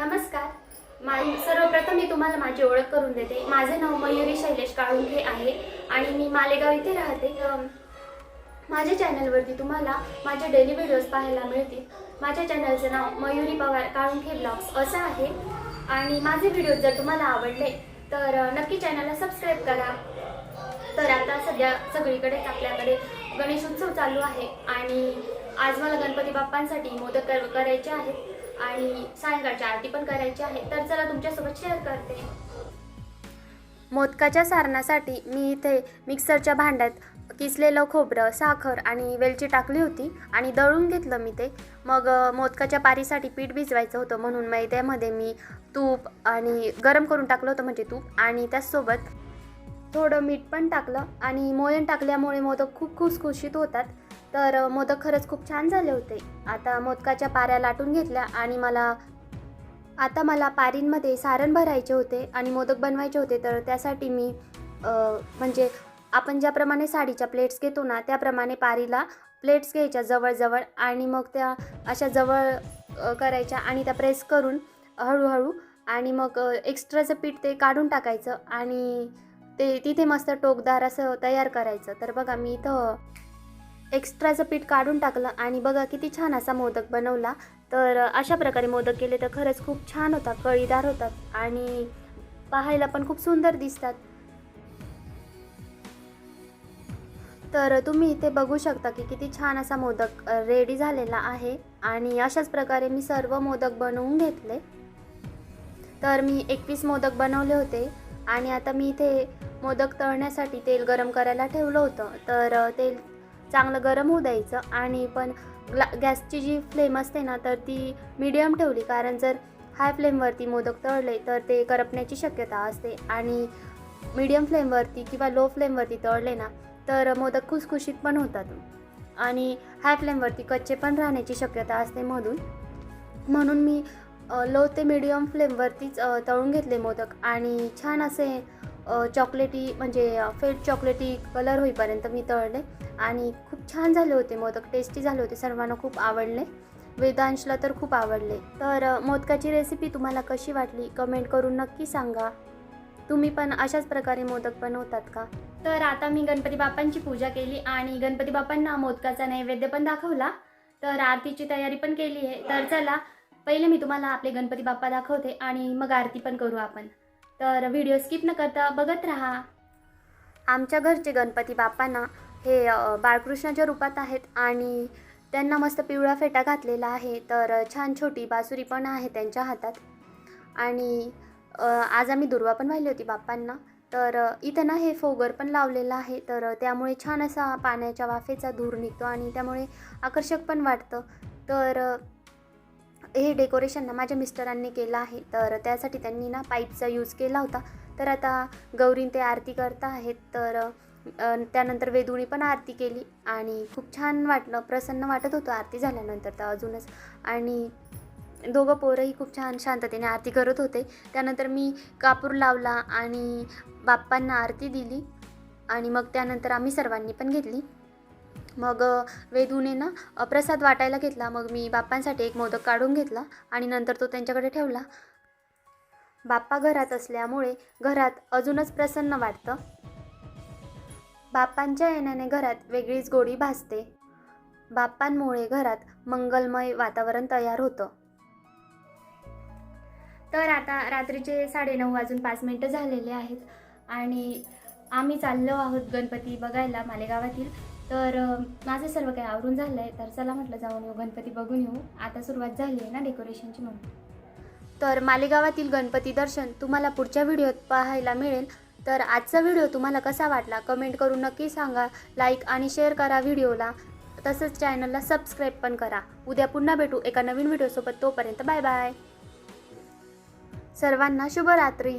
नमस्कार. मा सर्वप्रथम मी तुम्हाला माझी ओळख करून देते. माझे नाव मयुरी शैलेश काळुंखे आहे आणि मी मालेगाव इथे राहते. माझ्या चॅनलवरती तुम्हाला माझे डेली व्हिडिओज पाहायला मिळतील. माझ्या चॅनलचं नाव मयुरी पवार काळुंखे ब्लॉग्स असं आहे. आणि माझे व्हिडिओ जर तुम्हाला आवडले तर नक्की चॅनलला सबस्क्राईब करा. तर आता सध्या सगळीकडेच आपल्याकडे गणेशोत्सव चालू आहे. आणि आज मला गणपती बाप्पांसाठी मोदक कर करायचे आहेत. आणि सायंकाळची आरती पण करायची आहे. तर चला तुमच्यासोबत शेअर करते. मोदकाच्या सारणासाठी मी इथे मिक्सरच्या भांड्यात किसलेलं खोबरं साखर आणि वेलची टाकली होती आणि दळून घेतलं मी ते. मग मोदकाच्या पारीसाठी पीठ भिजवायचं होतं म्हणून मैद्यामध्ये मी तूप आणि गरम करून टाकलं होतं म्हणजे तूप आणि त्याचसोबत थोडं मीठ पण टाकलं आणि मोयन टाकल्यामुळे मोदक खूप खुसखुशीत होतात. तर मोदक खरंच खूप छान झाले होते. आता मोदकाच्या पाऱ्या लाटून घेतल्या आणि मला आता मला पारींमध्ये सारण भरायचे होते आणि मोदक बनवायचे होते. तर त्यासाठी मी म्हणजे आपण ज्याप्रमाणे साडीच्या प्लेट्स घेतो ना त्याप्रमाणे पारीला प्लेट्स घ्यायच्या जवळजवळ आणि मग त्या अशा जवळ करायच्या आणि त्या प्रेस करून हळूहळू आणि मग एक्स्ट्राचं पीठ ते काढून टाकायचं आणि ते तिथे मस्त टोकदार असं तयार करायचं. तर बघा मी इथं एक्स्ट्राचं पीठ काढून टाकलं आणि बघा किती छान असा मोदक बनवला. तर अशा प्रकारे मोदक केले तर खरंच खूप छान होतात कळीदार होतात आणि पाहायला पण खूप सुंदर दिसतात. तर तुम्ही इथे बघू शकता की किती छान असा मोदक रेडी झालेला आहे आणि अशाच प्रकारे मी सर्व मोदक बनवून घेतले. तर मी एकवीस मोदक बनवले होते आणि आता मी इथे मोदक तळण्यासाठी तेल गरम करायला ठेवलं होतं. तर तेल चांगलं गरम होऊ द्यायचं आणि पण ग्ला गॅसची जी फ्लेम असते ना तर ती मीडियम ठेवली. कारण जर हाय फ्लेमवरती मोदक तळले तर ते करपण्याची शक्यता असते. आणि मीडियम फ्लेमवरती किंवा लो फ्लेमवरती तळले ना तर मोदक खुसखुशीत पण होतात. आणि हाय फ्लेमवरती कच्चे पण राहण्याची शक्यता असते मधून म्हणून मी लो ते मिडियम फ्लेमवरतीच तळून घेतले मोदक. आणि छान असे चॉकलेटी म्हणजे फेड फेट चॉकलेटी कलर होईपर्यंत मी तळले. आणि खूप छान झाले होते मोदक टेस्टी झाले होते सर्वांना खूप आवडले. वेदांशला तर खूप आवडले. तर मोदकाची रेसिपी तुम्हाला कशी वाटली? कमेंट करून नक्की सांगा. तुम्ही पण अशाच प्रकारे मोदक बनवतात का? तर आता मी गणपती बाप्पांची पूजा केली आणि गणपती बाप्पांना मोदकाचा नैवेद्य पण दाखवला. तर आरतीची तयारी पण केली आहे. तर चला पहिले मी तुम्हाला आपले गणपती बाप्पा दाखवते आणि मग आरती पण करू आपण. तर व्हिडिओ स्किप न करता बघत राहा. आमच्या घरचे गणपती बाप्पांना हे बाळकृष्णाच्या रूपात आहेत आणि त्यांना मस्त पिवळा फेटा घातलेला आहे. तर छान छोटी बासुरी पण आहे त्यांच्या हातात. आणि आज आम्ही दुर्वा पण वाहिली होती बाप्पांना. तर इथं ना हे फोगर पण लावलेलं आहे. तर त्यामुळे छान असा पाण्याच्या वाफेचा धूर निघतो आणि त्यामुळे आकर्षक पण वाटतं. तर हे डेकोरेशन ना माझ्या मिस्टरांनी केलं आहे. तर त्यासाठी त्यांनी ना पाईपचा यूज केला होता. तर आता गौरीन ते आरती करता आहेत. तर त्यानंतर वेदुणी पण आरती केली आणि खूप छान वाटलं प्रसन्न वाटत होतं आरती झाल्यानंतर तर अजूनच. आणि दोघं पोरंही खूप छान शांततेने आरती करत होते. त्यानंतर मी कापूर लावला आणि बाप्पांना आरती दिली आणि मग त्यानंतर आम्ही सर्वांनी पण घेतली. मग वेदूने ना प्रसाद वाटायला घेतला. मग मी बाप्पांसाठी एक मोदक काढून घेतला आणि नंतर तो त्यांच्याकडे ठेवला. बाप्पा घरात असल्यामुळे घरात अजूनच प्रसन्न वाटतं. बाप्पांच्या येण्याने घरात वेगळीच गोडी भासते. बाप्पांमुळे घरात मंगलमय वातावरण तयार होतं. तर आता रात्रीचे साडेनऊ वाजून पाच मिनटं झालेले आहेत आणि आम्ही चाललो आहोत गणपती बघायला मालेगावातील. तर माझं सर्व काही आवरून झालं आहे तर चला म्हटलं जाऊन येऊ गणपती बघून येऊ. आता सुरुवात झाली आहे ना डेकोरेशनची म्हणून. तर मालेगावातील गणपती दर्शन तुम्हाला पुढच्या व्हिडिओत पाहायला मिळेल. तर आजचा व्हिडिओ तुम्हाला कसा वाटला कमेंट करून नक्की सांगा. लाईक आणि शेअर करा व्हिडिओला. तसंच चॅनलला सबस्क्राईब पण करा. उद्या पुन्हा भेटू एका नवीन व्हिडिओसोबत. तोपर्यंत बाय बाय. सर्वांना शुभरात्री.